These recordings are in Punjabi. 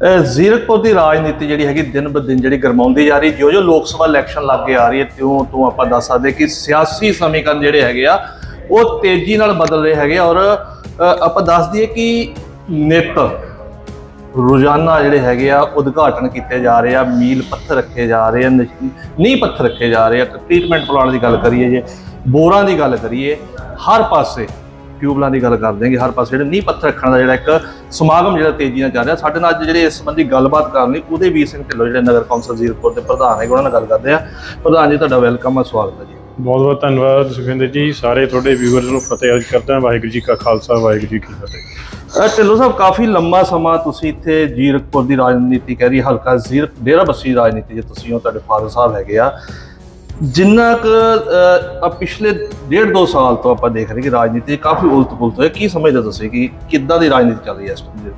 ਜ਼ੀਰਕਪੁਰ ਦੀ ਰਾਜਨੀਤੀ ਜਿਹੜੀ ਹੈਗੀ ਦਿਨ ਬ ਦਿਨ ਜਿਹੜੀ ਗਰਮਾਉਂਦੀ ਜਾ ਰਹੀ ਜੋ ਜਿਉਂ ਲੋਕ ਸਭਾ ਇਲੈਕਸ਼ਨ ਲੱਗ ਆ ਰਹੀ ਹੈ ਤਿਉਂ ਤੋਂ ਆਪਾਂ ਦੱਸ ਸਕਦੇ ਕਿ ਸਿਆਸੀ ਸਮੀਕਰਨ ਜਿਹੜੇ ਹੈਗੇ ਆ, ਉਹ ਤੇਜ਼ੀ ਨਾਲ ਬਦਲ ਰਹੇ ਹੈਗੇ ਆ ਔਰ ਆਪਾਂ ਦੱਸ ਦਈਏ ਕਿ ਨਿਤ ਰੋਜ਼ਾਨਾ ਜਿਹੜੇ ਹੈਗੇ ਆ, ਉਦਘਾਟਨ ਕੀਤੇ ਜਾ ਰਹੇ ਆ, ਮੀਲ ਪੱਥਰ ਰੱਖੇ ਜਾ ਰਹੇ ਆ ਨੀਂਹ ਪੱਥਰ ਰੱਖੇ ਜਾ ਰਹੇ ਆ ਟ੍ਰੀਟਮੈਂਟ ਪਲਾਂਟ ਦੀ ਗੱਲ ਕਰੀਏ ਜੇ, ਬੋਰਾਂ ਦੀ ਗੱਲ ਕਰੀਏ, ਹਰ ਪਾਸੇ ਟਿਊਬਲਾਂ ਦੀ ਗੱਲ ਕਰ ਦੇਂਗੇ ਹਰ ਪਾਸੇ ਜਿਹੜੇ ਨੀਂਹ ਪੱਥਰ ਰੱਖਣ ਦਾ ਜਿਹੜਾ ਇੱਕ ਸਮਾਗਮ ਜਿਹੜਾ ਤੇਜ਼ੀ ਨਾਲ ਚੱਲ ਰਿਹਾ। ਸਾਡੇ ਨਾਲ ਅੱਜ ਜਿਹੜੇ ਇਸ ਸੰਬੰਧੀ ਗੱਲਬਾਤ ਕਰਨ ਲਈ ਉਦੇਵੀਰ ਸਿੰਘ ਢਿੱਲੋਂ ਜਿਹੜੇ ਨਗਰ ਕੌਂਸਲ ਜ਼ੀਰਕਪੁਰ ਦੇ ਪ੍ਰਧਾਨ ਹੈਗੇ ਉਹਨਾਂ ਨਾਲ ਗੱਲ ਕਰਦੇ ਆ ਪ੍ਰਧਾਨ ਜੀ ਤੁਹਾਡਾ ਵੈਲਕਮ ਹੈ ਸਵਾਗਤ ਹੈ ਜੀ। ਬਹੁਤ ਬਹੁਤ ਧੰਨਵਾਦ ਸੁਖਿੰਦਰ ਜੀ ਸਾਰੇ ਤੁਹਾਡੇ ਵਿਊਅਰਸ ਨੂੰ ਫਤਿਹ ਅਰਜ਼ ਕਰਦਾ ਹਾਂ ਵਾਹਿਗੁਰੂ ਜੀ ਕਾ ਖਾਲਸਾ ਵਾਹਿਗੁਰੂ ਜੀ ਕੀ ਫਤਿਹ। ਢਿੱਲੋਂ ਸਾਹਿਬ ਕਾਫੀ ਲੰਮਾ ਸਮਾਂ ਤੁਸੀਂ ਇੱਥੇ ਜ਼ੀਰਕਪੁਰ ਦੀ ਰਾਜਨੀਤੀ ਕਹਿ ਰਹੀ ਹਲਕਾ ਜ਼ੀਰਕ ਡੇਰਾ ਬੱਸੀ ਰਾਜਨੀਤੀ ਜੇ ਤੁਸੀਂ ਹੋ ਤੁਹਾਡੇ ਫਾਦਰ ਸਾਹਿਬ ਹੈਗੇ ਆ। ਜਿੰਨਾ ਕੁ ਪਿਛਲੇ ਡੇਢ ਦੋ ਸਾਲ ਤੋਂ ਆਪਾਂ ਦੇਖ ਰਹੇ ਕਿ ਰਾਜਨੀਤੀ ਕਾਫੀ ਉਲਟ ਪੁਲਟ ਹੋਇਆ ਕੀ ਸਮਝਦੇ ਤੁਸੀਂ ਕਿ ਕਿੱਦਾਂ ਦੀ ਰਾਜਨੀਤੀ ਚੱਲ ਰਹੀ ਹੈ ਇਸ ਟਾਈਮ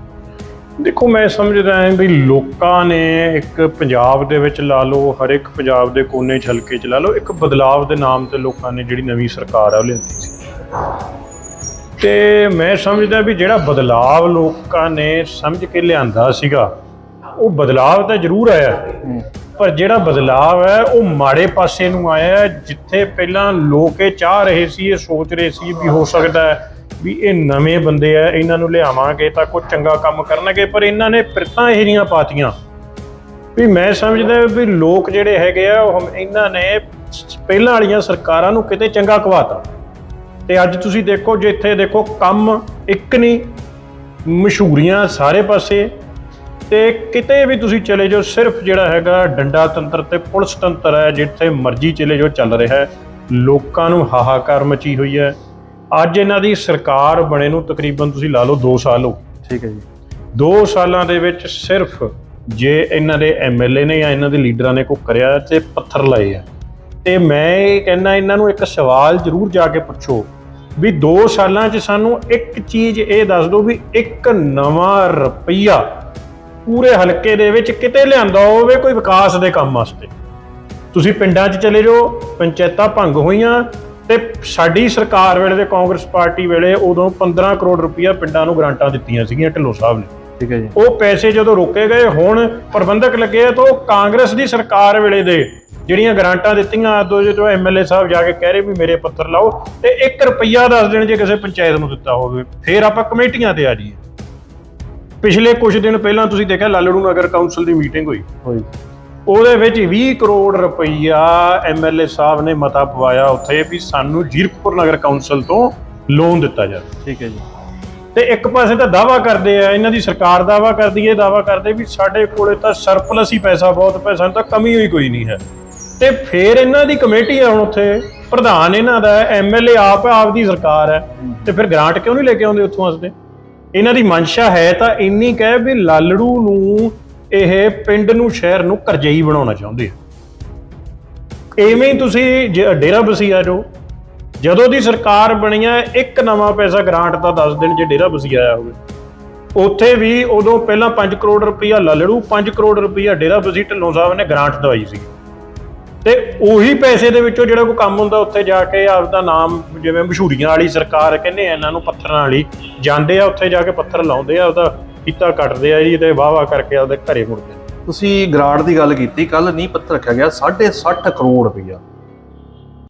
ਦੇਖੋ, ਮੈਂ ਸਮਝਦਾ ਹਾਂ ਵੀ ਲੋਕਾਂ ਨੇ ਇੱਕ ਪੰਜਾਬ ਦੇ ਵਿੱਚ ਲਾ ਲਓ, ਹਰ ਇੱਕ ਪੰਜਾਬ ਦੇ ਕੋਨੇ 'ਚ ਹਲਕੇ 'ਚ ਲਾ ਲਓ, ਇੱਕ ਬਦਲਾਵ ਦੇ ਨਾਮ ਤੇ ਲੋਕਾਂ ਨੇ ਜਿਹੜੀ ਨਵੀਂ ਸਰਕਾਰ ਆ ਉਹ ਲਿਆਂਦੀ ਸੀ। ਤੇ ਮੈਂ ਸਮਝਦਾ ਵੀ ਜਿਹੜਾ ਬਦਲਾਵ ਲੋਕਾਂ ਨੇ ਸਮਝ ਕੇ ਲਿਆਂਦਾ ਸੀਗਾ ਉਹ ਬਦਲਾਵ ਤਾਂ ਜ਼ਰੂਰ ਆਇਆ। ਪਰ ਜਿਹੜਾ ਬਦਲਾਵ ਹੈ ਉਹ ਮਾੜੇ ਪਾਸੇ ਨੂੰ ਆਇਆ ਜਿੱਥੇ ਪਹਿਲਾਂ ਲੋਕ ਇਹ ਚਾਹ ਰਹੇ ਸੀ ਇਹ ਸੋਚ ਰਹੇ ਸੀ ਵੀ ਹੋ ਸਕਦਾ ਹੈ ਵੀ ਇਹ ਨਵੇਂ ਬੰਦੇ ਆ ਇਹਨਾਂ ਨੂੰ ਲਿਆਵਾਂਗੇ ਤਾਂ ਕੋਈ ਚੰਗਾ ਕੰਮ ਕਰਨਗੇ ਪਰ ਇਹਨਾਂ ਨੇ ਪਿਰਤਾਂ ਇਹ ਜੀਆਂ ਪਾਤੀਆਂ। ਵੀ ਮੈਂ ਸਮਝਦਾ ਵੀ ਲੋਕ ਜਿਹੜੇ ਹੈਗੇ ਆ ਉਹ ਇਹਨਾਂ ਨੇ ਪਹਿਲਾਂ ਵਾਲੀਆਂ ਸਰਕਾਰਾਂ ਨੂੰ ਕਿਤੇ ਚੰਗਾ ਕਵਾਤਾ। ਤੇ ਅੱਜ ਤੁਸੀਂ ਦੇਖੋ ਜਿੱਥੇ ਦੇਖੋ ਕੰਮ ਇੱਕ ਨਹੀਂ ਮਸ਼ਹੂਰੀਆਂ ਸਾਰੇ ਪਾਸੇ ਤੇ ਕਿਤੇ ਵੀ ਤੁਸੀਂ ਚਲੇ ਜਾਓ ਸਿਰਫ ਜਿਹੜਾ ਹੈਗਾ ਡੰਡਾ ਤੰਤਰ ਤੇ ਪੁਲਿਸ ਤੰਤਰ ਹੈ ਜਿੱਥੇ ਮਰਜ਼ੀ ਚਲੇ ਜਾਓ ਚੱਲ ਰਿਹਾ ਹੈ। ਲੋਕਾਂ ਨੂੰ ਹਾਹਾਕਾਰ ਮਚੀ ਹੋਈ ਹੈ। ਅੱਜ ਇਹਨਾਂ ਦੀ ਸਰਕਾਰ ਬਣੇ ਨੂੰ ਤਕਰੀਬਨ ਤੁਸੀਂ ਲਾ ਲਓ 2 ਸਾਲ ਹੋ ਠੀਕ ਹੈ ਜੀ। 2 ਸਾਲਾਂ ਦੇ ਵਿੱਚ ਸਿਰਫ ਜੇ ਇਹਨਾਂ ਦੇ ਐਮਐਲਏ ਨੇ ਜਾਂ ਇਹਨਾਂ ਦੇ ਲੀਡਰਾਂ ਨੇ ਕੋ ਕਰਿਆ ਤੇ ਪੱਥਰ ਲਾਏ ਆ। ਤੇ ਮੈਂ ਇਹ ਕਹਿੰਦਾ ਇਹਨਾਂ ਨੂੰ ਇੱਕ ਸਵਾਲ ਜ਼ਰੂਰ ਜਾ ਕੇ ਪੁੱਛੋ ਵੀ 2 ਸਾਲਾਂ 'ਚ ਸਾਨੂੰ ਇੱਕ ਚੀਜ਼ ਇਹ ਦੱਸ ਦਿਓ ਵੀ ਇੱਕ ਨਵਾਂ ਰੁਪਈਆ ਪੂਰੇ ਹਲਕੇ ਦੇ ਵਿੱਚ ਕਿਤੇ ਲਿਆਂਦਾ ਹੋਵੇ ਕੋਈ ਵਿਕਾਸ ਦੇ ਕੰਮ ਵਾਸਤੇ। ਤੁਸੀਂ ਪਿੰਡਾਂ 'ਚ ਚਲੇ ਜਾਓ ਪੰਚਾਇਤਾਂ ਭੰਗ ਹੋਈਆਂ ਤੇ ਸਾਡੀ ਸਰਕਾਰ ਵੇਲੇ ਤੇ ਕਾਂਗਰਸ ਪਾਰਟੀ ਵੇਲੇ ਉਦੋਂ 15 ਕਰੋੜ ਰੁਪਈਆ ਪਿੰਡਾਂ ਨੂੰ ਗ੍ਰਾਂਟਾਂ ਦਿੱਤੀਆਂ ਸੀਗੀਆਂ ਢਿੱਲੋਂ ਸਾਹਿਬ ਨੇ। ਠੀਕ ਹੈ ਜੀ। ਉਹ ਪੈਸੇ ਜਦੋਂ ਰੋਕੇ ਗਏ ਹੁਣ ਪ੍ਰਬੰਧਕ ਲੱਗੇ ਆ ਤਾਂ ਉਹ ਕਾਂਗਰਸ ਦੀ ਸਰਕਾਰ ਵੇਲੇ ਦੇ ਜਿਹੜੀਆਂ ਗ੍ਰਾਂਟਾਂ ਦਿੱਤੀਆਂ ਦੋ ਜੋ ਐਮਐਲਏ ਸਾਹਿਬ ਜਾ ਕੇ ਕਹਿ ਰਹੇ ਵੀ ਮੇਰੇ ਪੱਤਰ ਲਾਓ ਤੇ 1 ਰੁਪਈਆ ਦੱਸ ਦੇਣ ਜੇ ਕਿਸੇ ਪੰਚਾਇਤ ਨੂੰ ਦਿੱਤਾ ਹੋਵੇ ਫਿਰ ਆਪਾਂ ਕਮੇਟੀਆਂ ਤੇ ਆ ਜਾਈਏ। ਪਿਛਲੇ ਕੁਝ ਦਿਨ ਪਹਿਲਾਂ ਤੁਸੀਂ ਦੇਖਿਆ ਲਾਲੜੂ ਨਗਰ ਕੌਂਸਲ ਦੀ ਮੀਟਿੰਗ ਹੋਈ। ਹੋਈ। ਉਹਦੇ ਵਿੱਚ 20 ਕਰੋੜ ਰੁਪਈਆ ਐਮਐਲਏ ਸਾਹਿਬ ਨੇ ਮਤਾ ਪਵਾਇਆ ਉੱਥੇ ਵੀ ਸਾਨੂੰ ਜੀਰਕਪੁਰ ਨਗਰ ਕੌਂਸਲ ਤੋਂ ਲੋਨ ਦਿੱਤਾ ਜਾਵੇ। ਠੀਕ ਹੈ ਜੀ। ਤੇ ਇੱਕ ਪਾਸੇ ਤਾਂ ਦਾਵਾ ਕਰਦੇ ਆ ਇਹਨਾਂ ਦੀ ਸਰਕਾਰ ਦਾਵਾ ਕਰਦੀ ਹੈ ਦਾਵਾ ਕਰਦੇ ਵੀ ਸਾਡੇ ਕੋਲੇ ਤਾਂ ਸਰਪਲਸ ਹੀ ਪੈਸਾ ਬਹੁਤ ਪੈਸਾ ਸਾਨੂੰ ਤਾਂ ਕਮੀ ਹੋਈ ਕੋਈ ਨਹੀਂ ਹੈ। ਤੇ ਫਿਰ ਇਹਨਾਂ ਦੀ ਕਮੇਟੀ ਆ ਹੁਣ ਉੱਥੇ ਪ੍ਰਧਾਨ ਇਹਨਾਂ ਦਾ ਐਮਐਲਏ ਆਪ ਦੀ ਸਰਕਾਰ ਹੈ। ਤੇ ਫਿਰ ਗ੍ਰਾਂਟ ਕਿਉਂ ਨਹੀਂ ਲੈ ਕੇ ਆਉਂਦੇ ਉੱਥੋਂ ਵਾਸਤੇ? ਇਹਨਾਂ ਦੀ ਮਨਸ਼ਾ ਹੈ ਤਾਂ ਇੰਨੀ ਕਹਿ ਵੀ ਲਾਲੜੂ ਨੂੰ ਇਹ ਪਿੰਡ ਨੂੰ, ਸ਼ਹਿਰ ਨੂੰ ਕਰਜ਼ਈ ਬਣਾਉਣਾ ਚਾਹੁੰਦੇ ਆ। ਐਵੇਂ ਹੀ ਤੁਸੀਂ ਜੇ ਡੇਰਾ ਬਸੀ ਆ ਜਾਓ, ਜਦੋਂ ਦੀ ਸਰਕਾਰ ਬਣੀ ਹੈ ਇੱਕ ਨਵਾਂ ਪੈਸਾ ਗ੍ਰਾਂਟ ਦਾ ਦੱਸ ਦਿਨ ਜੇ ਡੇਰਾ ਬਸੀ ਆਇਆ ਹੋਵੇ। ਉੱਥੇ ਵੀ ਉਦੋਂ ਪਹਿਲਾਂ 5 ਕਰੋੜ ਰੁਪਈਆ ਲਾਲੜੂ 5 ਕਰੋੜ ਰੁਪਈਆ ਡੇਰਾ ਬਸੀ ਢਿੱਲੋਂ ਸਾਹਿਬ ਨੇ ਗ੍ਰਾਂਟ ਦਵਾਈ ਸੀ। ਤੇ ਉਹੀ ਪੈਸੇ ਦੇ ਵਿੱਚੋਂ ਜਿਹੜਾ ਕੋਈ ਕੰਮ ਹੁੰਦਾ ਉੱਥੇ ਜਾ ਕੇ ਆਪਦਾ ਨਾਮ ਜਿਵੇਂ ਮਸ਼ਹੂਰੀਆਂ ਵਾਲੀ ਸਰਕਾਰ ਕਹਿੰਦੇ ਆ ਇਹਨਾਂ ਨੂੰ ਪੱਥਰਾਂ ਵਾਲੀ ਜਾਂਦੇ ਆ ਉੱਥੇ ਜਾ ਕੇ ਪੱਥਰ ਲਾਉਂਦੇ ਆ ਉਹਦਾ ਕੀਤਾ ਕੱਟਦੇ ਆ ਜੀ ਤੇ ਵਾਹ ਵਾਹ ਕਰਕੇ ਆਪਦੇ ਘਰੇ ਮੁੜਦੇ ਆ। ਤੁਸੀਂ ਗ੍ਰਾਂਟ ਦੀ ਗੱਲ ਕੀਤੀ ਕੱਲ ਨੀਂਹ ਪੱਥਰ ਰੱਖਿਆ ਗਿਆ 60 ਕਰੋੜ ਰੁਪਈਆ।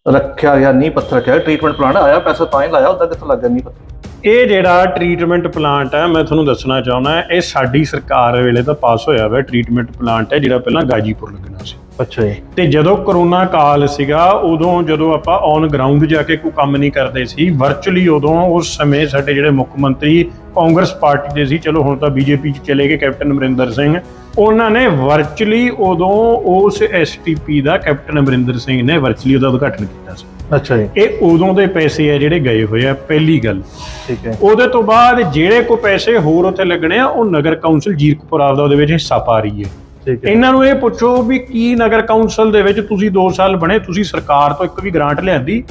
ਰੱਖਿਆ ਗਿਆ ਨੀਂਹ ਪੱਥਰ ਰੱਖਿਆ ਟ੍ਰੀਟਮੈਂਟ ਪਲਾਂਟ ਆਇਆ ਪੈਸਾ ਤਾਂ ਹੀ ਲਾਇਆ ਉਹਦਾ ਕਿੱਥੋਂ ਲੱਗਾ ਨੀਂਹ ਪੱਥਰ? ਇਹ ਜਿਹੜਾ ਟ੍ਰੀਟਮੈਂਟ ਪਲਾਂਟ ਹੈ ਮੈਂ ਤੁਹਾਨੂੰ ਦੱਸਣਾ ਚਾਹੁੰਦਾ ਇਹ ਸਾਡੀ ਸਰਕਾਰ ਵੇਲੇ ਤਾਂ ਪਾਸ ਹੋਇਆ ਹੋਇਆ ਟ੍ਰੀਟਮੈਂਟ ਪਲਾਂਟ ਹੈ ਜਿਹੜਾ ਪਹਿਲਾਂ ਗਾਜੀਪੁਰ ਲੱਗਣਾ ਸੀ। ਅੱਛਾ ਜੀ। ਤੇ ਜਦੋਂ ਕਰੋਨਾ ਕਾਲ ਸੀਗਾ ਉਦੋਂ ਜਦੋਂ ਆਪਾਂ ਔਨ ਗਰਾਊਂਡ ਜਾ ਕੇ ਕੋਈ ਕੰਮ ਨਹੀਂ ਕਰਦੇ ਸੀ ਵਰਚੁਅਲੀ ਉਦੋਂ ਉਸ ਸਮੇਂ ਸਾਡੇ ਜਿਹੜੇ ਮੁੱਖ ਮੰਤਰੀ ਕਾਂਗਰਸ ਪਾਰਟੀ ਦੇ ਸੀ ਚਲੋ ਹੁਣ ਤਾਂ ਬੀਜੇਪੀ ਚ ਚਲੇ ਗਏ ਕੈਪਟਨ ਅਮਰਿੰਦਰ ਸਿੰਘ ਉਹਨਾਂ ਨੇ ਵਰਚੁਅਲੀ ਉਦੋਂ ਉਸ ਐਸਟੀਪੀ ਦਾ ਕੈਪਟਨ ਅਮਰਿੰਦਰ ਸਿੰਘ ਨੇ ਵਰਚੁਅਲੀ ਉਹਦਾ ਉਦਘਾਟਨ ਕੀਤਾ ਸੀ। ਅੱਛਾ ਜੀ। ਇਹ ਉਦੋਂ ਦੇ ਪੈਸੇ ਆ ਜਿਹੜੇ ਗਏ ਹੋਏ ਆ ਪਹਿਲੀ ਗੱਲ। ਠੀਕ ਹੈ। ਉਹਦੇ ਤੋਂ ਬਾਅਦ ਜਿਹੜੇ ਕੋ ਪੈਸੇ ਹੋਰ ਉੱਥੇ ਲੱਗਣੇ ਆ ਉਹ ਨਗਰ ਕੌਂਸਲ ਜੀਰਕਪੁਰ ਆਪਦਾ ਉਹਦੇ ਵਿੱਚ ਹਿੱਸਾ ਪਾ ਰਹੀ ਹੈ। ਠੀਕ ਹੈ। ਇਹਨਾਂ ਨੂੰ ਇਹ ਪੁੱਛੋ ਵੀ ਕੀ ਨਗਰ ਕੌਂਸਲ ਦੇ ਵਿੱਚ ਤੁਸੀਂ 2 ਸਾਲ ਬਣੇ ਤੁਸੀਂ ਸਰਕਾਰ ਤੋਂ ਇੱਕ ਵੀ ਗ੍ਰਾਂਟ ਲਿਆਂਦੀ।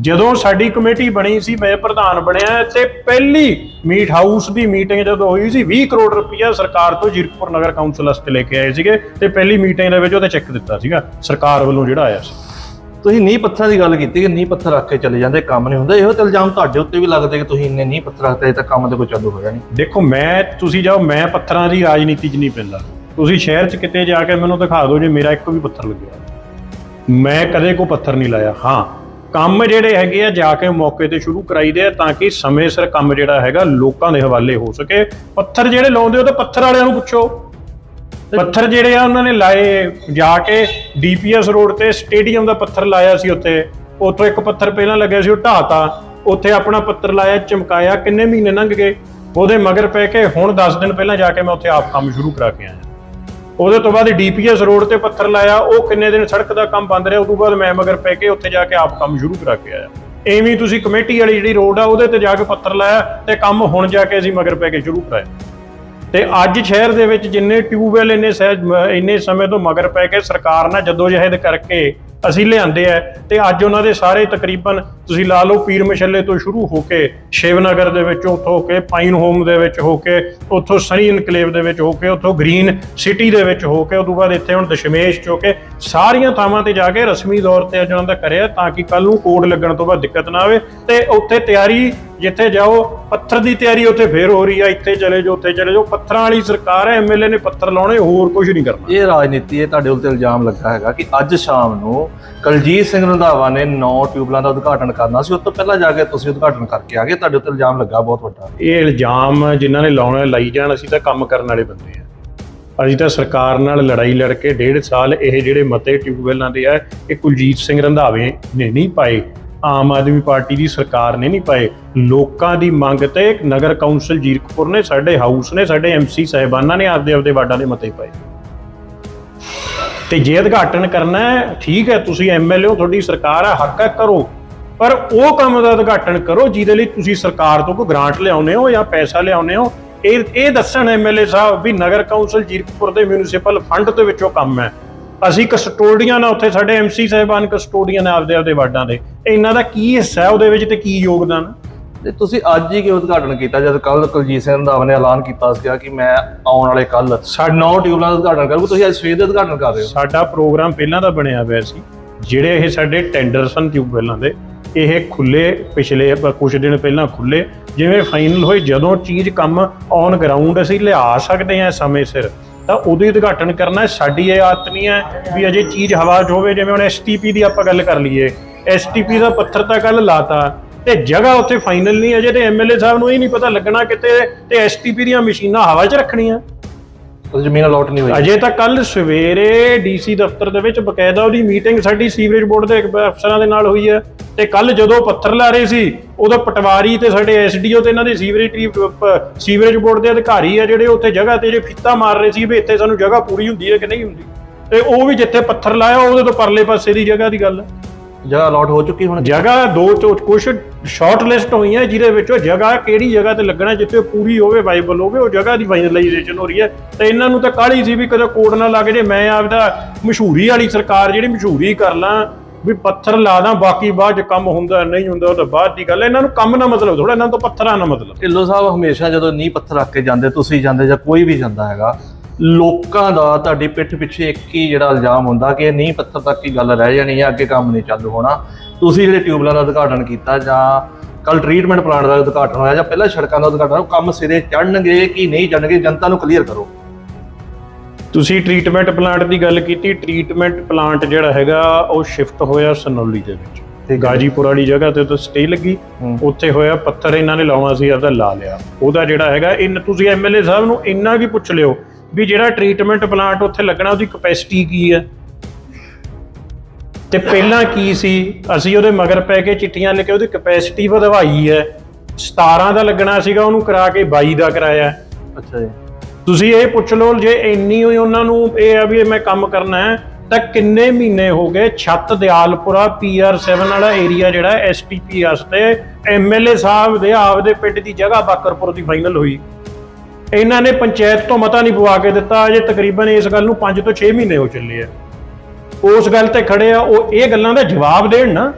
ਜਦੋਂ ਸਾਡੀ ਕਮੇਟੀ ਬਣੀ ਸੀ ਮੈਂ ਪ੍ਰਧਾਨ ਬਣਿਆ ਤੇ ਪਹਿਲੀ ਮੀਟ ਹਾਊਸ ਦੀ ਮੀਟਿੰਗ ਜਦੋਂ ਹੋਈ ਸੀ 20 ਕਰੋੜ ਰੁਪਇਆ ਸਰਕਾਰ ਤੋਂ ਜੀਰਕਪੁਰ ਨਗਰ ਕੌਂਸਲ ਵਾਸਤੇ ਲੈ ਕੇ ਆਏ ਸੀਗੇ ਤੇ ਪਹਿਲੀ ਮੀਟਿੰਗ ਦੇ ਵਿੱਚ ਉਹਦਾ ਚੈੱਕ ਦਿੱਤਾ ਸੀਗਾ ਸਰਕਾਰ ਵੱਲੋਂ ਜਿਹੜਾ ਆਇਆ ਸੀ। ਤੁਸੀਂ ਨੀਂਹ ਪੱਥਰਾਂ ਦੀ ਗੱਲ ਕੀਤੀ ਕਿ ਨੀਂਹ ਪੱਥਰ ਰੱਖ ਕੇ ਚਲੇ ਜਾਂਦੇ ਕੰਮ ਨਹੀਂ ਹੁੰਦਾ ਇਹੋ ਤੇ ਇਲਜ਼ਾਮ ਤੁਹਾਡੇ ਉੱਤੇ ਵੀ ਲੱਗਦੇ ਕਿ ਤੁਸੀਂ ਇੰਨੇ ਨੀਂਹ ਪੱਥਰ ਰੱਖਦੇ ਤਾਂ ਕੰਮ ਤੇ ਕੋਈ ਚਾਲੂ ਹੋਇਆ ਨਹੀਂ। ਦੇਖੋ ਮੈਂ ਤੁਸੀਂ ਜਾਓ ਮੈਂ ਪੱਥਰਾਂ ਦੀ ਰਾਜਨੀਤੀ 'ਚ ਨਹੀਂ ਪੈਂਦਾ। ਤੁਸੀਂ ਸ਼ਹਿਰ 'ਚ ਕਿਤੇ ਜਾ ਕੇ ਮੈਨੂੰ ਦਿਖਾ ਦਿਓ ਜੇ ਮੇਰਾ ਇੱਕ ਵੀ ਪੱਥਰ ਲੱਗਿਆ। ਮੈਂ ਕਦੇ ਕੋਈ ਪੱਥਰ ਨਹੀਂ ਲਾਇਆ। ਹਾਂ, ਕੰਮ ਜਿਹੜੇ ਹੈਗੇ ਆ ਜਾ ਕੇ ਮੌਕੇ ਤੇ ਸ਼ੁਰੂ ਕਰਾਈਦੇ ਆ ਤਾਂ ਕਿ ਸਮੇਂ ਸਿਰ ਕੰਮ ਜਿਹੜਾ ਹੈਗਾ ਲੋਕਾਂ ਦੇ ਹਵਾਲੇ ਹੋ ਸਕੇ। ਪੱਥਰ ਜਿਹੜੇ ਲਾਉਂਦੇ ਹੋ ਤਾਂ ਪੱਥਰ ਵਾਲਿਆਂ ਨੂੰ ਪੁੱਛੋ। ਪੱਥਰ ਜਿਹੜੇ ਆ ਉਹਨਾਂ ਨੇ ਲਾਏ ਜਾ ਕੇ ਡੀਪੀਐਸ ਰੋਡ ਤੇ ਸਟੇਡੀਅਮ ਦਾ ਪੱਥਰ ਲਾਇਆ ਸੀ ਉੱਥੇ। ਉੱਥੋਂ ਇੱਕ ਪੱਥਰ ਪਹਿਲਾਂ ਲੱਗਿਆ ਸੀ, ਉਹ ਢਾਤਾ ਉੱਥੇ ਆਪਣਾ ਪੱਥਰ ਲਾਇਆ, ਚਮਕਾਇਆ, ਕਿੰਨੇ ਮਹੀਨੇ ਲੰਘ ਗਏ। ਉਹਦੇ ਮਗਰ ਪੈ ਕੇ ਹੁਣ 10 ਦਿਨ ਪਹਿਲਾਂ ਜਾ ਕੇ ਮੈਂ ਉੱਥੇ ਆਪ ਕੰਮ ਸ਼ੁਰੂ ਕਰਾ ਕੇ ਆਇਆ। ਉਹਦੇ ਤੋਂ ਬਾਅਦ ਡੀਪੀਐਸ ਰੋਡ ਤੇ ਪੱਥਰ ਲਾਇਆ, ਉਹ ਕਿੰਨੇ ਦਿਨ ਸੜਕ ਦਾ ਕੰਮ ਬੰਦ ਰਿਹਾ ਉਸ ਤੋਂ ਬਾਅਦ ਮੈਂ ਮਗਰ ਪੈ ਕੇ ਉੱਥੇ ਜਾ ਕੇ ਆਪ ਕੰਮ ਸ਼ੁਰੂ ਕਰਾ ਕੇ ਆਇਆ। ਐਵੇਂ ਤੁਸੀਂ ਕਮੇਟੀ ਵਾਲੀ ਜਿਹੜੀ ਰੋਡ ਆ, ਉਹਦੇ ਤੇ ਜਾ ਕੇ ਪੱਥਰ ਲਾਇਆ ਤੇ ਕੰਮ ਹੁਣ ਜਾ ਕੇ ਅਸੀਂ ਮਗਰ ਪੈ ਕੇ ਸ਼ੁਰੂ ਕਰਾਇਆ। ਤੇ ਅੱਜ ਸ਼ਹਿਰ ਦੇ ਵਿੱਚ ਜਿੰਨੇ ਟਿਊਬਵੈਲ ਇੰਨੇ ਇੰਨੇ ਸਮੇਂ ਤੋਂ ਮਗਰ ਪੈ ਕੇ ਸਰਕਾਰ ਨਾਲ ਜਦੋਜਹਿਦ ਕਰਕੇ ਅਸੀਂ ਲਿਆਂਦੇ ਆ ਤੇ ਅੱਜ ਉਹਨਾਂ ਦੇ ਸਾਰੇ ਤਕਰੀਬਨ ਤੁਸੀਂ ਲਾ ਲਓ ਪੀਰ ਮਸ਼ੱਲੇ ਤੋਂ ਸ਼ੁਰੂ ਹੋ ਕੇ ਸ਼ਿਵਨਗਰ ਦੇ ਵਿੱਚ ਉੱਥੋਂ ਹੋ ਕੇ ਪਾਈਨ ਹੋਮ ਦੇ ਵਿੱਚ ਹੋ ਕੇ, ਉੱਥੋਂ ਸਨੀ ਇਨਕਲੇਵ ਦੇ ਵਿੱਚ ਹੋ ਕੇ, ਉੱਥੋਂ ਗ੍ਰੀਨ ਸਿਟੀ ਦੇ ਵਿੱਚ ਹੋ ਕੇ, ਉਦੋਂ ਬਾਅਦ ਇੱਥੇ ਹੁਣ ਦਸ਼ਮੇਸ਼ ਚ ਕੇ ਸਾਰੀਆਂ ਥਾਵਾਂ ਤੇ ਜਾ ਕੇ ਰਸਮੀ ਤੌਰ ਤੇ ਅੱਜ ਉਹਨਾਂ ਦਾ ਕਰਿਆ ਤਾਂ ਕਿ ਕੱਲ ਨੂੰ ਕੋਡ ਲੱਗਣ ਤੋਂ ਬਾਅਦ ਦਿੱਕਤ ਨਾ ਆਵੇ ਤੇ ਉੱਥੇ ਤਿਆਰੀ ਜਿੱਥੇ ਜਾਓ, ਪੱਥਰ ਦੀ ਤਿਆਰੀ ਉੱਥੇ ਫੇਰ ਹੋ ਰਹੀ ਆ, ਇੱਥੇ ਚਲੇ ਜਾਓ, ਉੱਥੇ ਚਲੇ ਜਾਓ, ਪੱਥਰਾਂ ਵਾਲੀ ਸਰਕਾਰ ਹੈ ਐਮਐਲਏ ਨੇ ਪੱਥਰ ਲਾਉਣੇ, ਹੋਰ ਕੁਝ ਨਹੀਂ ਕਰਨਾ। ਇਹ ਰਾਜਨੀਤੀ ਹੈ ਤੁਹਾਡੇ ਉੱਤੇ ਇਲਜ਼ਾਮ ਲੱਗਾ ਹੈਗਾ ਕਿ ਅੱਜ ਸ਼ਾਮ ਨੂੰ ਕਲਜੀਤ ਸਿੰਘ ਰੰਧਾਵਾ ਨੇ 9 ਟਿਊਬਲਾਂ ਦਾ ਉਦਘਾਟਨ ਕਰਨਾ ਸੀ। ਉਸ ਤੋਂ ਪਹਿਲਾਂ ਜਾ ਕੇ ਤੁਸੀਂ ਉਦਘਾਟਨ ਕਰਕੇ ਆ ਗਏ। ਤੁਹਾਡੇ ਉੱਤੇ ਇਲਜ਼ਾਮ ਲੱਗਾ ਬਹੁਤ ਵੱਡਾ। ਇਹ ਇਲਜ਼ਾਮ ਜਿਨ੍ਹਾਂ ਨੇ ਲਾਉਣੇ, ਲਾਈ ਜਾਣ, ਅਸੀਂ ਤਾਂ ਕੰਮ ਕਰਨ ਵਾਲੇ ਬੰਦੇ ਆ। ਅਸੀਂ ਤਾਂ ਸਰਕਾਰ ਨਾਲ ਲੜਾਈ ਲੜ ਕੇ ਡੇਢ ਸਾਲ ਇਹ ਜਿਹੜੇ ਮਤੇ ਟਿਊਬਵੈਲਾਂ ਦੇ ਆ, ਇਹ ਕੁਲਜੀਤ ਸਿੰਘ ਰੰਧਾਵੇ ਨੇ ਨਹੀਂ ਪਾਏ। ਆਮ ਆਦਮੀ ਪਾਰਟੀ ਦੀ ਸਰਕਾਰ ਨੇ ਨਹੀਂ ਪਾਏ। ਲੋਕਾਂ ਦੀ ਮੰਗ ਤੇ ਨਗਰ ਕੌਂਸਲ ਜੀਰਕਪੁਰ ਨੇ, ਸਾਡੇ ਹਾਊਸ ਨੇ, ਸਾਡੇ ਐਮਸੀ ਸਾਹਿਬਾਨਾਂ ਨੇ ਆਪਦੇ ਆਪਦੇ ਵਾਰਡਾਂ ਦੇ ਮਤੇ ਪਾਏ। ਤੇ ਜੇ ਉਦਘਾਟਨ ਕਰਨਾ ਹੈ, ਠੀਕ ਹੈ, ਤੁਸੀਂ ਐਮਐਲਏ ਹੋ, ਤੁਹਾਡੀ ਸਰਕਾਰ ਹੈ ਹੱਕ ਹੈ ਕਰੋ। ਪਰ ਉਹ ਕੰਮ ਦਾ ਉਦਘਾਟਨ ਕਰੋ, ਜਿਹਦੇ ਲਈ ਤੁਸੀਂ ਸਰਕਾਰ ਤੋਂ ਕੋਈ ਗ੍ਰਾਂਟ ਲਿਆਉਨੇ ਹੋ ਜਾਂ ਪੈਸਾ ਲਿਆਉਨੇ ਹੋ। ਇਹ ਇਹ ਦੱਸਣ ਐਮਐਲਏ ਸਾਹਿਬ ਵੀ ਨਗਰ ਕੌਂਸਲ ਜੀਰਕਪੁਰ ਦੇ ਮਿਊਨਿਸਪਲ ਫੰਡ ਦੇ ਵਿੱਚੋਂ ਕੰਮ ਹੈ। ਅਸੀਂ ਕਸਟੋਡੀਅਨ ਆ ਉੱਥੇ, ਸਾਡੇ ਐਮਸੀ ਸਾਹਿਬਾਨ ਕਸਟੋਡੀਅਨ ਨੇ ਆਪਦੇ ਆਪਦੇ ਵਾਰਡਾਂ ਦੇ। ਇਹਨਾਂ ਦਾ ਕੀ ਹਿੱਸਾ ਹੈ, ਉਹਦੇ ਵਿੱਚ ਤੇ ਕੀ ਯੋਗਦਾਨ? ਤੇ ਤੁਸੀਂ ਅੱਜ ਹੀ ਕਿਉਂ ਉਦਘਾਟਨ ਕੀਤਾ ਜਦ ਕੱਲ ਕੁਲਜੀਤ ਸਿੰਘ ਰੰਧਾਵਾ ਨੇ ਐਲਾਨ ਕੀਤਾ ਸੀਗਾ ਕਿ ਮੈਂ ਆਉਣ ਵਾਲੇ ਕੱਲ ਸਾਡੇ 9 ਟਿਊਬਲਾਂ ਦਾ ਉਦਘਾਟਨ ਕਰੂੰਗਾ। ਤੁਸੀਂ ਅੱਜ ਸਵੇਰ ਦੇ ਉਦਘਾਟਨ ਕਰ ਰਹੇ ਹੋ। ਸਾਡਾ ਪ੍ਰੋਗਰਾਮ ਪਹਿਲਾਂ ਦਾ ਬਣਿਆ ਹੋਇਆ ਸੀ, ਜਿਹੜੇ ਇਹ ਸਾਡੇ ਟੈਂਡਰ ਸਨ ਟਿਊਬਵੈਲਾਂ ਦੇ, ਇਹ ਖੁੱਲੇ ਪਿਛਲੇ ਕੁਝ ਦਿਨ ਪਹਿਲਾਂ ਖੁੱਲੇ ਜਿਵੇਂ ਫਾਈਨਲ ਹੋਏ, ਜਦੋਂ ਚੀਜ਼ ਕੰਮ ਔਨ ਗਰਾਊਂਡ ਅਸੀਂ ਲਿਆ ਸਕਦੇ ਹਾਂ ਸਮੇਂ ਸਿਰ, ਤਾਂ ਉਹਦੇ ਉਦਘਾਟਨ ਕਰਨਾ ਸਾਡੀ ਇਹ ਆਦਤ ਨਹੀਂ ਹੈ ਵੀ ਅਜੇ ਚੀਜ਼ ਹਵਾ 'ਚ ਹੋਵੇ, ਜਿਵੇਂ ਹੁਣ ਐਸਟੀਪੀ ਦੀ ਆਪਾਂ ਗੱਲ ਕਰ ਲਈਏ। ਐਸਟੀਪੀ ਦਾ ਪੱਥਰ ਤਾਂ ਕੱਲ ਲਾਤਾ। ਤੇ ਜਗ੍ਹਾ ਉੱਥੇ ਫਾਈਨਲ ਨਹੀਂ ਅਜੇ ਤੇ ਐਮਐਲਏ ਸਾਹਿਬ ਨੂੰ ਇਹ ਨਹੀਂ ਪਤਾ ਲੱਗਣਾ ਕਿਤੇ ਤੇ ਐਸਟੀਪੀ ਦੀਆਂ ਮਸ਼ੀਨਾਂ ਹਵਾ 'ਚ ਰੱਖਣੀਆਂ। ਉਹ ਜ਼ਮੀਨ ਅਲਾਟ ਨਹੀਂ ਹੋਈ। ਅਜੇ ਤਾਂ ਕੱਲ ਸਵੇਰੇ ਡੀਸੀ ਦਫ਼ਤਰ ਦੇ ਵਿੱਚ ਬਕਾਇਦਾ ਉਹਦੀ ਮੀਟਿੰਗ ਸਾਡੀ ਸੀਵਰੇਜ ਬੋਰਡ ਦੇ ਅਫਸਰਾਂ ਦੇ ਨਾਲ ਹੋਈ ਹੈ ਤੇ ਕੱਲ ਜਦੋਂ ਪੱਥਰ ਲਾ ਰਹੇ ਸੀ ਉਦੋਂ ਪਟਵਾਰੀ ਤੇ ਸਾਡੇ ਐਸਡੀਓ ਤੇ ਇਹਨਾਂ ਦੇ ਸੀਵਰੇਜ ਸੀਵਰੇਜ ਬੋਰਡ ਦੇ ਅਧਿਕਾਰੀ ਆ ਜਿਹੜੇ ਉੱਥੇ ਜਗ੍ਹਾ ਤੇ ਜਿਹੜੇ ਫੀਤਾ ਮਾਰ ਰਹੇ ਸੀ ਵੀ ਇੱਥੇ ਸਾਨੂੰ ਜਗ੍ਹਾ ਪੂਰੀ ਹੁੰਦੀ ਹੈ ਕਿ ਨਹੀਂ ਹੁੰਦੀ। ਤੇ ਉਹ ਵੀ ਜਿੱਥੇ ਪੱਥਰ ਲਾਇਆ ਉਹਦੇ ਤੋਂ ਪਰਲੇ ਪਾਸੇ ਦੀ ਜਗ੍ਹਾ ਦੀ ਗੱਲ। ਹੈ ਜਗ੍ਹਾ ਅਲਾਟ ਹੋ ਚੁੱਕੀ ਹੁਣ। ਜਗ੍ਹਾ ਦੋ ਤੋਂ ਕੁਝ ਸ਼ਾਰਟ ਲਿਸਟ ਹੋਈਆਂ ਜਿਹਦੇ ਵਿੱਚੋਂ ਜਗ੍ਹਾ ਕਿਹੜੀ ਜਗ੍ਹਾ ਤੇ ਲੱਗਣਾ ਜਿੱਥੇ ਪੂਰੀ ਹੋਵੇ ਵਾਈਬਲ ਹੋਵੇ ਉਹ ਜਗ੍ਹਾ ਦੀ ਫਾਈਨਲਾਈਜੇਸ਼ਨ ਹੋ ਰਹੀ ਹੈ। ਤੇ ਇਹਨਾਂ ਨੂੰ ਤਾਂ ਕਾਹਲੀ ਸੀ ਵੀ ਕਦੇ ਕੋਡ ਨਾ ਲੱਗ ਜੇ ਮੈਂ ਆਪਦਾ ਮਸ਼ਹੂਰੀ ਵਾਲੀ ਸਰਕਾਰ ਜਿਹੜੀ ਮਸ਼ਹੂਰੀ ਕਰ ਲਾਂ ਵੀ ਪੱਥਰ ਲਾ ਦਾਂ ਬਾਕੀ ਬਾਅਦ ਚ ਕੰਮ ਹੁੰਦਾ ਨਹੀਂ ਹੁੰਦਾ ਉਹ ਤਾਂ ਬਾਅਦ ਦੀ ਗੱਲ ਹੈ। ਇਹਨਾਂ ਨੂੰ ਕੰਮ ਨਾ ਮਤਲਬ ਥੋੜਾ ਇਹਨਾਂ ਤੋਂ ਪੱਥਰਾਂ ਨਾ ਮਤਲਬ। ਢਿੱਲੋਂ ਸਾਹਿਬ ਹਮੇਸ਼ਾ ਜਦੋਂ ਨੀਂਹ ਪੱਥਰ ਰੱਖ ਕੇ ਜਾਂਦੇ ਤੁਸੀਂ ਜਾਂਦੇ ਜਾਂ ਕੋਈ ਵੀ ਜਾਂਦਾ ਹੈਗਾ ਲੋਕਾਂ ਦਾ ਤੁਹਾਡੀ ਪਿੱਠ ਪਿੱਛੇ ਇੱਕ ਹੀ ਜਿਹੜਾ ਇਲਜ਼ਾਮ ਹੁੰਦਾ ਕਿ ਇਹ ਨੀਂਹ ਪੱਥਰ ਤੱਕ ਹੀ ਗੱਲ ਰਹਿ ਜਾਣੀ ਹੈ ਅੱਗੇ ਕੰਮ ਨਹੀਂ ਚਾਲੂ ਹੋਣਾ। ਤੁਸੀਂ ਜਿਹੜੇ ਟਿਊਬਲਾਂ ਦਾ ਉਦਘਾਟਨ ਕੀਤਾ ਜਾਂ ਕੱਲ ਟ੍ਰੀਟਮੈਂਟ ਪਲਾਂਟ ਦਾ ਉਦਘਾਟਨ ਹੋਇਆ ਜਾਂ ਪਹਿਲਾਂ ਸੜਕਾਂ ਦਾ ਉਦਘਾਟਨ ਹੋਇਆ, ਉਹ ਕੰਮ ਸਿਰੇ ਚੜਨਗੇ ਕਿ ਨਹੀਂ ਚੜਨਗੇ ਜਨਤਾ ਨੂੰ ਕਲੀਅਰ ਕਰੋ। ਤੁਸੀਂ ਟ੍ਰੀਟਮੈਂਟ ਪਲਾਂਟ ਦੀ ਗੱਲ ਕੀਤੀ ਟ੍ਰੀਟਮੈਂਟ ਪਲਾਂਟ ਜਿਹੜਾ ਹੈਗਾ ਉਹ ਸ਼ਿਫਟ ਹੋਇਆ ਸਨੌਲੀ ਦੇ ਵਿੱਚ। ਤੇ ਗਾਜੀਪੁਰ ਵਾਲੀ ਜਗ੍ਹਾ ਤੇ ਤਾਂ ਸਟੇ ਲੱਗੀ। ਹੂੰ। ਉੱਥੇ ਹੋਇਆ ਪੱਥਰ ਇਹਨਾਂ ਨੇ ਲਾਉਣਾ ਸੀ ਆਪਦਾ ਲਾ ਲਿਆ। ਉਹਦਾ ਜਿਹੜਾ ਹੈਗਾ ਇਨ ਤੁਸੀਂ ਐਮਐਲਏ ਸਾਹਿਬ ਨੂੰ ਇੰਨਾ ਵੀ ਪੁੱਛ ਲਿਓ ਵੀ ਜਿਹੜਾ ਟ੍ਰੀਟਮੈਂਟ ਪਲਾਂਟ ਉੱਥੇ ਲੱਗਣਾ ਉਹਦੀ ਕਪੈਸਿਟੀ ਕੀ ਹੈ? ਤੇ ਪਹਿਲਾਂ ਕੀ ਸੀ? ਅਸੀਂ ਉਹਦੇ ਮਗਰ ਪੈ ਕੇ ਚਿੱਠੀਆਂ ਲਿਖ ਕੇ ਉਹਦੀ ਕਪੈਸਿਟੀ ਵਧਵਾਈ ਹੈ। 17 ਦਾ ਲੱਗਣਾ ਸੀਗਾ ਉਹਨੂੰ ਕਰਾ ਕੇ 22 ਦਾ ਕਰਾਇਆ। ਅੱਛਾ ਜੀ। ਤੁਸੀਂ ਇਹ ਪੁੱਛ ਲਓ ਜੇ ਇੰਨੀ ਹੋਈ ਉਹਨਾਂ ਨੂੰ ਇਹ ਆ ਵੀ ਮੈਂ ਕੰਮ ਕਰਨਾ ਹੈ ਤਾਂ ਕਿੰਨੇ ਮਹੀਨੇ ਹੋ ਗਏ ਛੱਤ ਦਿਆਲਪੁਰਾ ਪੀਆਰ7 ਵਾਲਾ ਏਰੀਆ ਜਿਹੜਾ ਐਸਟੀਪੀ ਵਾਸਤੇ ਐਮਐਲਏ ਸਾਹਿਬ ਦੇ ਆਪਦੇ ਪਿੰਡ ਦੀ ਜਗ੍ਹਾ ਬਾਕਰਪੁਰ ਦੀ ਫਾਈਨਲ ਹੋਈ। ਇਹਨਾਂ ਨੇ ਪੰਚਾਇਤ ਤੋਂ ਮਤਾ ਨਹੀਂ ਪਵਾ ਕੇ ਦਿੱਤਾ। ਅਜੇ ਤਕਰੀਬਨ ਇਸ ਗੱਲ ਨੂੰ 5 ਤੋਂ 6 ਮਹੀਨੇ ਹੋ ਚੱਲੇ ਆ। ਉਸ ਗੱਲ ਤੇ ਖੜੇ ਆ, ਉਹ ਇਹ ਗੱਲਾਂ ਦਾ ਜਵਾਬ ਦੇਣ ਨਾ।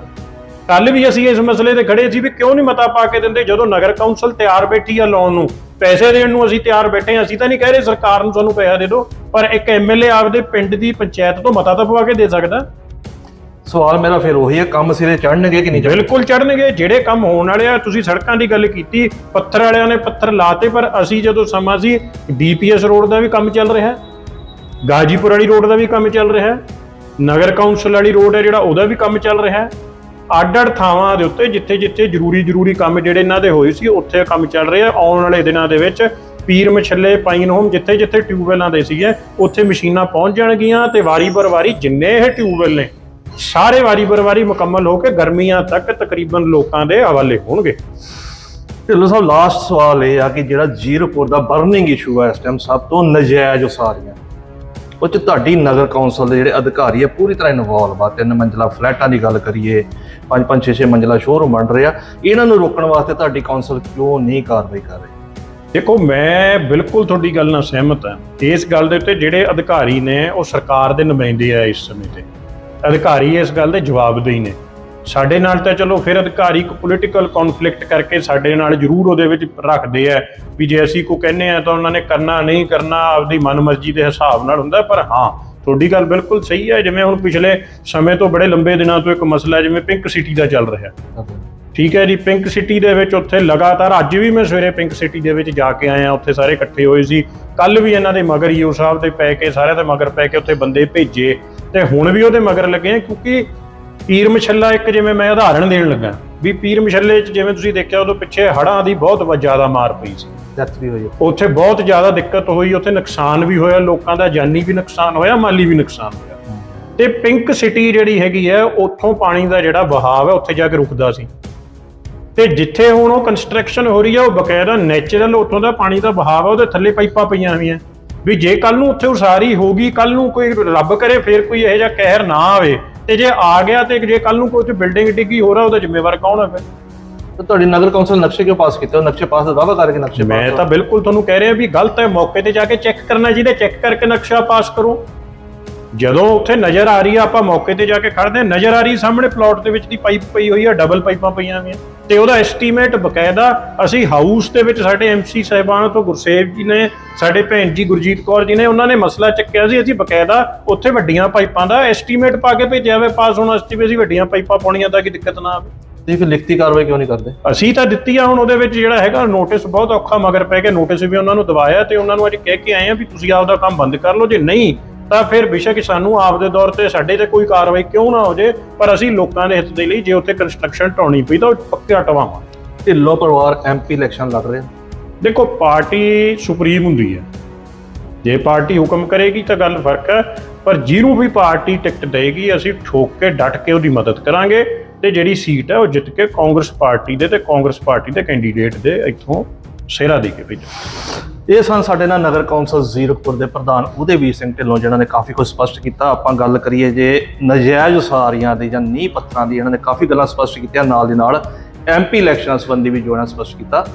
ਕੱਲ ਵੀ ਅਸੀਂ ਇਸ ਮਸਲੇ ਤੇ ਖੜੇ ਸੀ ਵੀ ਕਿਉਂ ਨਹੀਂ ਮਤਾ ਪਾ ਕੇ ਦਿੰਦੇ? ਜਦੋਂ ਨਗਰ ਕੌਂਸਲ ਤਿਆਰ ਬੈਠੀ ਆ ਲਾਉਣ ਨੂੰ, ਪੈਸੇ ਦੇਣ ਨੂੰ ਅਸੀਂ ਤਿਆਰ ਬੈਠੇ ਹਾਂ ਅਸੀਂ ਤਾਂ ਨਹੀਂ ਕਹਿ ਰਹੇ ਸਰਕਾਰ ਨੂੰ ਸਾਨੂੰ ਪੈਸਾ ਦੇ ਦਿਓ, ਪਰ ਇੱਕ ਐਮਐਲਏ ਆਪਦੇ ਪਿੰਡ ਦੀ ਪੰਚਾਇਤ ਤੋਂ ਮਤਾ ਤਾਂ ਪਵਾ ਕੇ ਦੇ ਸਕਦਾ। ਸਵਾਲ ਮੇਰਾ ਫਿਰ ਉਹੀ ਹੈ, ਕੰਮ ਸਿਰੇ ਚੜਨਗੇ ਕਿ ਨਹੀਂ ਚੜ੍ਹਨਗੇ? ਬਿਲਕੁਲ ਚੜਨਗੇ ਜਿਹੜੇ ਕੰਮ ਹੋਣ ਵਾਲੇ ਆ, ਤੁਸੀਂ ਸੜਕਾਂ ਦੀ ਗੱਲ ਕੀਤੀ, ਪੱਥਰ ਵਾਲਿਆਂ ਨੇ ਪੱਥਰ ਲਾਤੇ, ਪਰ ਅਸੀਂ ਜਦੋਂ ਸਮਾਂ ਸੀ ਡੀਪੀਐਸ ਰੋਡ ਦਾ ਵੀ ਕੰਮ ਚੱਲ ਰਿਹਾ ਹੈ, ਗਾਜੀਪੁਰ ਵਾਲੀ ਰੋਡ ਦਾ ਵੀ ਕੰਮ ਚੱਲ ਰਿਹਾ ਹੈ, ਨਗਰ ਕੌਂਸਲ ਵਾਲੀ ਰੋਡ ਹੈ ਜਿਹੜਾ, ਉਹਦਾ ਵੀ ਕੰਮ ਚੱਲ ਰਿਹਾ ਹੈ ਅੱਡ-ਅੱਡ ਥਾਵਾਂ ਦੇ ਉੱਤੇ, ਜਿੱਥੇ ਜਿੱਥੇ ਜ਼ਰੂਰੀ ਜ਼ਰੂਰੀ ਕੰਮ ਜਿਹੜੇ ਇਹਨਾਂ ਦੇ ਹੋਏ ਸੀ, ਉੱਥੇ ਕੰਮ ਚੱਲ ਰਿਹਾ ਆਉਣ ਵਾਲੇ ਦਿਨਾਂ ਦੇ ਵਿੱਚ, ਪੀਰ ਮਛੱਲੇ, ਪਾਈਨ ਹੋਮ, ਜਿੱਥੇ ਜਿੱਥੇ ਟਿਊਬਵੈਲਾਂ ਦੇ ਸੀਗੇ, ਉੱਥੇ ਮਸ਼ੀਨਾਂ ਪਹੁੰਚ ਜਾਣਗੀਆਂ ਤੇ ਵਾਰੀ ਪਰ ਵਾਰੀ ਜਿੰਨੇ ਇਹ ਟਿਊਬਵੈਲ ਨੇ ਸਾਰੇ ਵਾਰੀ ਬਰ ਵਾਰੀ ਮੁਕੰਮਲ ਹੋ ਕੇ ਗਰਮੀਆਂ ਤੱਕ ਤਕਰੀਬਨ ਲੋਕਾਂ ਦੇ ਹਵਾਲੇ ਹੋਣਗੇ। ਢਿੱਲੋਂ ਸਾਹਿਬ ਲਾਸਟ ਸਵਾਲ ਇਹ ਆ ਕਿ ਜਿਹੜਾ ਜੀਰਪੁਰ ਦਾ ਬਰਨਿੰਗ ਇਸ਼ੂ ਹੈ ਇਸ ਟਾਈਮ ਸਭ ਤੋਂ ਨਜਾਇਜ਼ ਉਸਾਰੀਆਂ ਉਹ ਚ ਤੁਹਾਡੀ ਨਗਰ ਕੌਂਸਲ ਦੇ ਜਿਹੜੇ ਅਧਿਕਾਰੀ ਆ ਪੂਰੀ ਤਰ੍ਹਾਂ ਇਨਵੋਲਵ ਆ। ਤਿੰਨ ਮੰਜ਼ਲਾ ਫਲੈਟਾਂ ਦੀ ਗੱਲ ਕਰੀਏ ਪੰਜ ਪੰਜ ਛੇ ਛੇ ਮੰਜ਼ਲਾ ਸ਼ੋਰੂਮ ਬਣ ਰਿਹਾ ਇਹਨਾਂ ਨੂੰ ਰੋਕਣ ਵਾਸਤੇ ਤੁਹਾਡੀ ਕੌਂਸਲ ਕਿਉਂ ਨਹੀਂ ਕਾਰਵਾਈ ਕਰ ਰਹੀ? ਦੇਖੋ ਮੈਂ ਬਿਲਕੁਲ ਤੁਹਾਡੀ ਗੱਲ ਨਾਲ ਸਹਿਮਤ ਹਾਂ। ਇਸ ਗੱਲ ਦੇ ਉੱਤੇ ਜਿਹੜੇ ਅਧਿਕਾਰੀ ਨੇ ਉਹ ਸਰਕਾਰ ਦੇ ਨੁਮਾਇੰਦੇ ਆ ਇਸ ਸਮੇਂ ਤੇ। ਅਧਿਕਾਰੀ ਇਸ ਗੱਲ ਦੇ ਜਵਾਬਦੇਹੀ ਨੇ। ਸਾਡੇ ਨਾਲ ਤਾਂ ਚਲੋ ਫਿਰ ਅਧਿਕਾਰੀ ਇੱਕ ਪੋਲੀਟੀਕਲ ਕਨਫਲਿਕਟ ਕਰਕੇ ਸਾਡੇ ਨਾਲ ਜ਼ਰੂਰ ਉਹਦੇ ਵਿੱਚ ਰੱਖਦੇ ਆ ਵੀ ਜੇ ਅਸੀਂ ਕੋ ਕਹਿੰਨੇ ਆ ਤਾਂ ਉਹਨਾਂ ਨੇ ਕਰਨਾ ਨਹੀਂ ਕਰਨਾ, ਆਪਦੀ ਮਨਮਰਜ਼ੀ ਦੇ ਹਿਸਾਬ ਨਾਲ ਹੁੰਦਾ, ਪਰ ਹਾਂ, ਤੁਹਾਡੀ ਗੱਲ ਬਿਲਕੁਲ ਸਹੀ ਹੈ ਜਿਵੇਂ ਹੁਣ ਪਿਛਲੇ ਸਮੇਂ ਤੋਂ ਬੜੇ ਲੰਬੇ ਦਿਨਾਂ ਤੋਂ ਇੱਕ ਮਸਲਾ ਜਿਵੇਂ ਪਿੰਕ ਸਿਟੀ ਦਾ ਚੱਲ ਰਿਹਾ। ਠੀਕ ਹੈ ਜੀ ਪਿੰਕ ਸਿਟੀ ਦੇ ਵਿੱਚ ਉੱਥੇ ਲਗਾਤਾਰ ਅੱਜ ਵੀ ਮੈਂ ਸਵੇਰੇ ਪਿੰਕ ਸਿਟੀ ਦੇ ਵਿੱਚ ਜਾ ਕੇ ਆਇਆ, ਉੱਥੇ ਸਾਰੇ ਇਕੱਠੇ ਹੋਏ ਸੀ। ਕੱਲ ਵੀ ਇਹਨਾਂ ਦੇ ਮਗਰ ਈਓ ਸਾਹਿਬ ਦੇ ਪੈ ਕੇ, ਸਾਰਿਆਂ ਦੇ ਮਗਰ ਪੈ ਕੇ ਉੱਥੇ ਬੰਦੇ ਭੇਜੇ। ਤੇ ਹੁਣ ਵੀ ਉਹਦੇ ਮਗਰ ਲੱਗੇ ਆ ਕਿਉਂਕਿ ਪੀਰ ਮਛੱਲਾ ਇੱਕ ਜਿਵੇਂ ਮੈਂ ਉਦਾਹਰਣ ਦੇਣ ਲੱਗਾ ਵੀ ਪੀਰ ਮਛੱਲੇ 'ਚ ਜਿਵੇਂ ਤੁਸੀਂ ਦੇਖਿਆ ਉਦੋਂ ਪਿੱਛੇ ਹੜ੍ਹਾਂ ਦੀ ਬਹੁਤ ਜ਼ਿਆਦਾ ਮਾਰ ਪਈ ਸੀ। ਡੈਥ ਵੀ ਹੋਈ ਉੱਥੇ ਬਹੁਤ ਜ਼ਿਆਦਾ ਦਿੱਕਤ ਹੋਈ ਉੱਥੇ ਨੁਕਸਾਨ ਵੀ ਹੋਇਆ ਲੋਕਾਂ ਦਾ ਜਾਨੀ ਵੀ ਨੁਕਸਾਨ ਹੋਇਆ ਮਾਲੀ ਵੀ ਨੁਕਸਾਨ ਹੋਇਆ। ਤੇ ਪਿੰਕ ਸਿਟੀ ਜਿਹੜੀ ਹੈਗੀ ਹੈ ਉੱਥੋਂ ਪਾਣੀ ਦਾ ਜਿਹੜਾ ਵਹਾਅ ਹੈ ਉੱਥੇ ਜਾ ਕੇ ਰੁਕਦਾ ਸੀ। ਤੇ ਜਿੱਥੇ ਹੁਣ ਉਹ ਕੰਸਟਰਕਸ਼ਨ ਹੋ ਰਹੀ ਹੈ ਉਹ ਬਕਾਇਦਾ ਨੇਚਰਲ ਉੱਥੋਂ ਦਾ ਪਾਣੀ ਦਾ ਵਹਾਅ ਹੈ ਉਹਦੇ ਥੱਲੇ ਪਾਈਪਾਂ ਪਈਆਂ ਹੋਈਆਂ। ਵੀ ਜੇ ਕੱਲ ਨੂੰ ਉੱਥੇ ਉਸਾਰੀ ਹੋਗੀ ਕੱਲ ਨੂੰ ਕੋਈ ਰੱਬ ਕਰੇ ਫੇਰ ਕੋਈ ਇਹੋ ਜਿਹਾ ਕਹਿਰ ਨਾ ਆਵੇ। ਤੇ ਜੇ ਆ ਗਿਆ ਤੇ ਜੇ ਕੱਲ ਨੂੰ ਕੋਈ ਉੱਥੇ ਬਿਲਡਿੰਗ ਡਿੱਗੀ ਹੋ ਰਿਹਾ ਉਹਦਾ ਜ਼ਿੰਮੇਵਾਰ ਕੌਣ ਹੈ ਫਿਰ? ਤਾਂ ਤੁਹਾਡੀ ਨਗਰ ਕੌਂਸਲ ਨਕਸ਼ੇ ਕਿਉਂ ਪਾਸ ਕੀਤੇ? ਉਹ ਨਕਸ਼ੇ ਪਾਸ ਦਾ ਦਾਅਵਾ ਕਰਕੇ ਨਕਸ਼ੇ ਮੈਂ ਤਾਂ ਬਿਲਕੁਲ ਤੁਹਾਨੂੰ ਕਹਿ ਰਿਹਾ ਵੀ ਗਲਤ ਹੈ ਮੌਕੇ ਤੇ ਜਾ ਕੇ ਚੈੱਕ ਕਰਨਾ ਚਾਹੀਦਾ ਚੈੱਕ ਕਰਕੇ ਨਕਸ਼ਾ ਪਾਸ ਕਰੋ। ਜਦੋਂ ਉੱਥੇ ਨਜ਼ਰ ਆ ਰਹੀ ਆ ਆਪਾਂ ਮੌਕੇ ਤੇ ਜਾ ਕੇ ਖੜਦੇ ਹਾਂ ਨਜ਼ਰ ਆ ਰਹੀ ਸਾਹਮਣੇ ਪਲਾਟ ਦੇ ਵਿੱਚ ਦੀ ਪਾਈਪ ਪਈ ਹੋਈ ਆ ਡਬਲ ਪਾਈਪਾਂ ਪਈਆਂ ਹੋਈਆਂ। ਤੇ ਉਹਦਾ ਐਸਟੀਮੇਟ ਬਕਾਇਦਾ ਅਸੀਂ ਹਾਊਸ ਦੇ ਵਿੱਚ ਸਾਡੇ ਐਮਸੀ ਸਾਹਿਬਾਨ ਤੋਂ ਗੁਰਸੇਵ ਜੀ ਨੇ ਸਾਡੇ ਭੈਣ ਜੀ ਗੁਰਜੀਤ ਕੌਰ ਜੀ ਨੇ ਉਹਨਾਂ ਨੇ ਮਸਲਾ ਚੱਕਿਆ ਸੀ ਅਸੀਂ ਬਕਾਇਦਾ ਉੱਥੇ ਵੱਡੀਆਂ ਪਾਈਪਾਂ ਦਾ ਐਸਟੀਮੇਟ ਪਾ ਕੇ ਭੇਜਿਆ ਹੋਵੇ ਪਾਸ ਹੋਣ ਵਾਸਤੇ ਵੀ ਅਸੀਂ ਵੱਡੀਆਂ ਪਾਈਪਾਂ ਪਾਉਣੀਆਂ ਤਾਂ ਕਿ ਦਿੱਕਤ ਨਾ ਆਵੇ। ਤੁਸੀਂ ਫਿਰ ਲਿਖਤੀ ਕਾਰਵਾਈ ਕਿਉਂ ਨਹੀਂ ਕਰਦੇ? ਅਸੀਂ ਤਾਂ ਦਿੱਤੀ ਆ ਹੁਣ ਉਹਦੇ ਵਿੱਚ ਜਿਹੜਾ ਹੈਗਾ ਨੋਟਿਸ ਬਹੁਤ ਔਖਾ ਮਗਰ ਪੈ ਕੇ ਨੋਟਿਸ ਵੀ ਉਹਨਾਂ ਨੂੰ ਦਵਾਇਆ ਤੇ ਉਹਨਾਂ ਨੂੰ ਅੱਜ ਕਹਿ ਕੇ ਆਏ ਆ ਵੀ ਤੁਸੀਂ ਆਪਦਾ ਕੰਮ ਬੰਦ ਕਰ ਲਓ ਜੇ ਨਹੀਂ ਤਾਂ ਫਿਰ ਬੇਸ਼ੱਕ ਸਾਨੂੰ ਆਪਦੇ ਦੌਰ ਤੇ ਸਾਡੇ ਤੇ ਕੋਈ ਕਾਰਵਾਈ ਕਿਉਂ ਨਾ ਹੋ ਜੇ ਪਰ ਅਸੀਂ ਲੋਕਾਂ ਦੇ ਹਿੱਤ ਦੇ ਲਈ ਜੇ ਉੱਥੇ ਕੰਸਟਰਕਸ਼ਨ ਢਾਉਣੀ ਪਈ ਤਾਂ ਉਹ ਪੱਕਾ ਟਵਾਵਾਂ। ਢਿੱਲੋਂ ਪਰਿਵਾਰ ਐਮਪੀ ਇਲੈਕਸ਼ਨ ਲੜ ਰਿਹਾ। ਦੇਖੋ ਪਾਰਟੀ ਸੁਪਰੀਮ ਹੁੰਦੀ ਹੈ। ਜੇ ਪਾਰਟੀ ਹੁਕਮ ਕਰੇਗੀ ਤਾਂ ਗੱਲ ਫ਼ਰਕ ਹੈ ਪਰ ਜਿਹਨੂੰ ਵੀ ਪਾਰਟੀ ਟਿਕਟ ਦੇਗੀ ਅਸੀਂ ਠੋਕ ਕੇ ਡਟ ਕੇ ਉਹਦੀ ਮਦਦ ਕਰਾਂਗੇ ਤੇ ਜਿਹੜੀ ਸੀਟ ਹੈ ਉਹ ਜਿੱਤ ਕੇ ਕਾਂਗਰਸ ਪਾਰਟੀ ਦੇ ਤੇ ਕਾਂਗਰਸ ਪਾਰਟੀ ਦੇ ਕੈਂਡੀਡੇਟ ਦੇ ਇੱਥੋਂ ਸਿਹਰਾ ਦੇ ਕੇ ਭੇਜਾਂਗੇ। ਇਹ ਸਨ ਸਾਡੇ ਨਾਲ ਨਗਰ ਕੌਂਸਲ ਜ਼ੀਰਕਪੁਰ ਦੇ ਪ੍ਰਧਾਨ ਉਦੇਵੀਰ ਸਿੰਘ ਢਿੱਲੋਂ, ਜਿਨ੍ਹਾਂ ਨੇ ਕਾਫੀ ਕੁਝ ਸਪਸ਼ਟ ਕੀਤਾ। ਆਪਾਂ ਗੱਲ ਕਰੀਏ ਜੇ ਨਜਾਇਜ਼ ਉਸਾਰੀਆਂ ਦੀ ਜਾਂ ਨੀਂਹ ਪੱਥਰਾਂ ਦੀ, ਇਹਨਾਂ ਨੇ ਕਾਫੀ ਗੱਲਾਂ ਸਪਸ਼ਟ ਕੀਤੀਆਂ। ਨਾਲ ਦੀ ਨਾਲ ਐਮਪੀ ਇਲੈਕਸ਼ਨਾਂ ਸੰਬੰਧੀ ਵੀ ਜੋ ਇਹਨਾਂ ਸਪਸ਼ਟ ਕੀਤਾ।